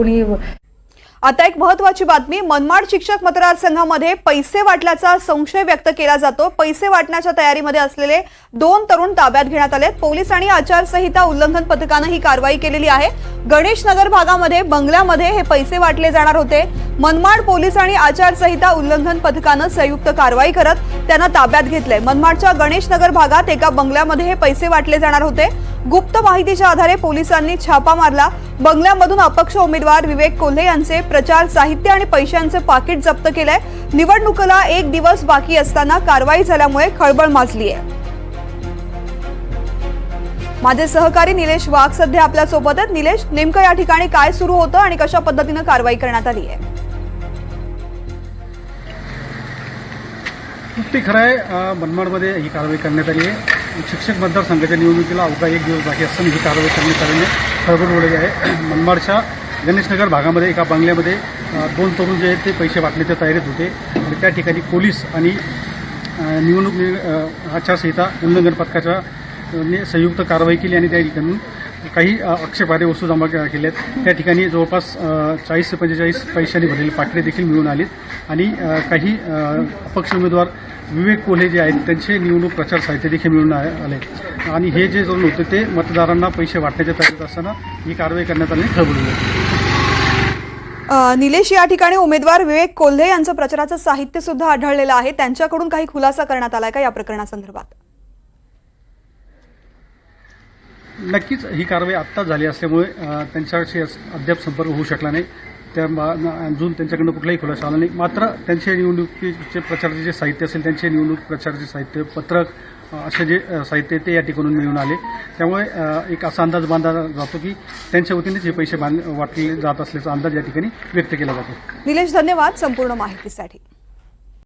कुणी आता एक महत्वाची बातमी. मनमाड शिक्षक मतदारसंघामध्ये पैसे वाटल्याचा संशय व्यक्त केला जातो. पैसे वाटण्याच्या तयारीमध्ये असलेले दोन तरुण ताब्यात घेण्यात आलेत. पोलीस आणि आचारसंहिता उल्लंघन पथकानं ही कारवाई केलेली आहे. गणेश नगर भागामध्ये बंगल्यामध्ये हे पैसे वाटले जाणार होते. मनमाड पोलीस आणि आचारसंहिता उल्लंघन पथकानं संयुक्त कारवाई करत त्यांना ताब्यात घेतलंय. मनमाडच्या गणेश नगर भागात एका बंगल्यामध्ये हे पैसे वाटले जाणार होते. गुप्त माहितीच्या आधारे पोलिसांनी छापा मारला. बंगल्यामधून अपक्ष उमेदवार विवेक कोल्हे यांचे प्रचार साहित्य आणि पैशांचे पाकिट जप्त केलंय. निवडणुकीला एक दिवस बाकी असताना कारवाई झाल्यामुळे खळबळ माजली आहे माझे सहकारी निलेश वाघ सध्या आपल्यासोबत आहेत निलेश नेमकं या ठिकाणी काय सुरू होतं आणि कशा पद्धतीनं कारवाई करण्यात आली आहे? ते खरं आहे मनमाडमध्ये ही कारवाई करण्यात आली आहे. शिक्षक मतदारसंघाच्या निवडणुकीला अवघा एक दिवस बाकी असताना ही कारवाई करण्यात आल्याने खळबळ उडली आहे. मनमाडच्या गणेशनगर भागामध्ये एका बंगल्यामध्ये दोन तरुण जे आहेत ते पैसे वाटण्याच्या तयारीत होते. आणि त्या ठिकाणी पोलीस आणि निवडणूक आचारसंहिता उल्लंघन पथकाच्या ने संयुक्त कारवाई केली आणि त्या ठिकाणी काही आक्षेपार्ह वस्तू जमा के- केल्यात. त्या ठिकाणी जवळपास चाळीस ते पंचेचाळीस पैशांनी भरलेली पाकिटे देखील मिळून आलीत. आणि काही अपक्ष उमेदवार विवेक कोल्हे जे आहेत त्यांचे निवडणूक प्रचार साहित्य देखील मिळून आले. आणि हे जे जण होते ते मतदारांना पैसे वाटण्याच्या तयारीत असताना ही कारवाई करण्यात आली. अ, निलेश या ठिकाणी उमेदवार विवेक कोल्हे यांचं प्रचाराचं साहित्य सुद्धा आढळलेलं आहे. त्यांच्याकडून काही खुलासा करण्यात आलाय का या प्रकरणासंदर्भात? नक्कीच ही कारवाई आत्ताच झाली असल्यामुळे त्यांच्याशी अद्याप संपर्क होऊ शकला नाही. त्या अजून त्यांच्याकडनं कुठलाही खुलासा आला नाही. मात्र त्यांचे निवडणुकीचे प्रचाराचे जे साहित्य असेल त्यांचे निवडणूक प्रचाराचे साहित्य पत्रक असे जे साहित्य ते या ठिकाणून मिळून आले. त्यामुळे एक असा अंदाज बांधला जातो की त्यांच्या वतीनेच हे पैसे बांध- वाटले जात असल्याचा अंदाज या ठिकाणी व्यक्त केला जातो. निलेश धन्यवाद संपूर्ण माहितीसाठी.